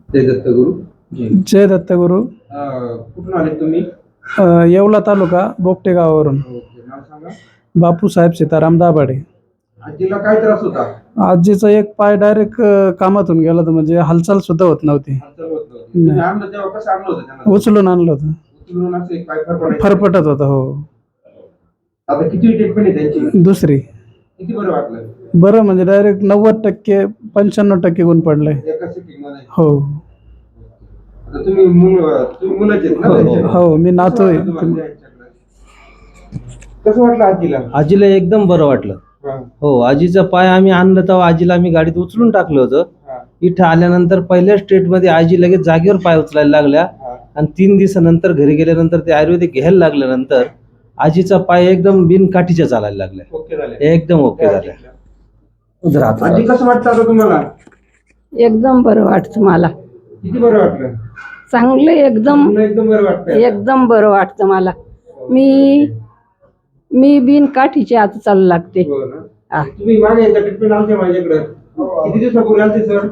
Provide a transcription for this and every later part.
जय दत्तगुरु. जय. दत्तगुरु. अं, कुठून आले तुम्ही? अ, येवला तालुका बोगटे गावावरून. ओके नाव सांगा. बापूसाहेब सीताराम दाभाडे. आजीला काय त्रास होता? आजीचा एक पाय डायरेक्ट कामातून गेला होता म्हणजे हालचाल सुद्धा होत नव्हती. हालचाल होत नव्हती. तुम्ही आणलं तेव्हा कसं आणलं होतं त्यांना? उचलून आणलं होतं. उचलून असं एक पाय फरफडायचं. फरफटत होता हो. आता किती ट्रीटमेंट आहे त्यांची? दुसरी. किती बरं वाटलं? बरं म्हणजे डायरेक्ट नव्वद टक्के पंच्याण्णव टक्के गुण पडले. एका सिटिंगमध्ये. हो. आता तुम्ही मुलं तुम्ही मुलाचे आहेत ना? त्यांचे? हो मी नातू कसं आहे वाटलं तुम्हाला त्यांच्याकडे? कसं वाटलं आजीला? आजीला एकदम बरं वाटलं. हा, हो आजीचं पाय आम्ही आणलं तेव्हा आजीला आम्ही गाडीत उचलून टाकलं होतं. हा, इथं आल्यानंतर पहिल्या स्टेटमध्ये आजी लगेच जागेवर पाय उचलायला लागल्या. हा. आणि तीन दिवसानंतर घरी गेल्यानंतर ते आयुर्वेदिक घ्यायला लागल्यानंतर आजीचा पाय एकदम बिनकाठीच्या चालायला लागल्या. ओके झाले. एकदम ओके झाल्या. उधर हात आजी कसं वाटतं आता तुम्हाला? एकदम बरं वाटतं मला. किती बरं वाटलं? चांगलं एकदम. एकदम बरं वाटतंय एकदम बरं वाटतं मला. मी मी बिन काठीची आता चालू लागते. हो ना. हा. तुम्ही मागे एकदा ट्रीटमेंट आलते माझ्याकडे. किती दिवसापूर्वी आलते सर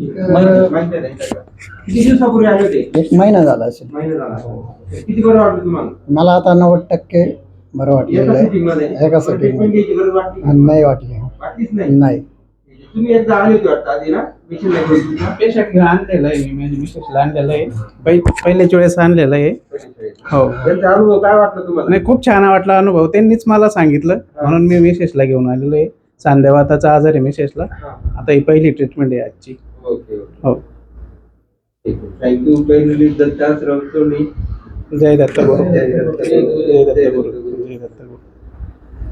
माहिती आहे का? किती दिवसापूर्वी आले होते? एक महिना झाला असेल. महिना झाला किती बरं वाटलं तुम्हाला? मला आता नव्वद टक्के बरं एका वाटलेलं आहे. एका sitting ट्रीटमेंटमध्ये. घ्यायची गरज वाटली? का? आणि नाही वाटले. वाटलीच नाही? नाही. तुम्ही एकदा आले होते वाटतं आधी ना? पेशंट नाही पेशंट घेऊन आणलेलं आहे मी माझ्या मिसेसला आणलेलं आहे. पहि- पहिल्याच वेळेस आणलेलं आहे. हो. त्यांचा अनुभव काय वाटलं तुम्हाला? नाही खूप छान वाटला अनुभव. त्यांनीच मला सांगितलं. म्हणून मी मिसेसला घेऊन आलेलो आहे. सांधेवाताचा आजार आहे मिसेसला. हा. आता ही पहिली ट्रीटमेंट आहे आजची. ओके हो. थँक्यू जय दत्त जय दत्त. जय दत्त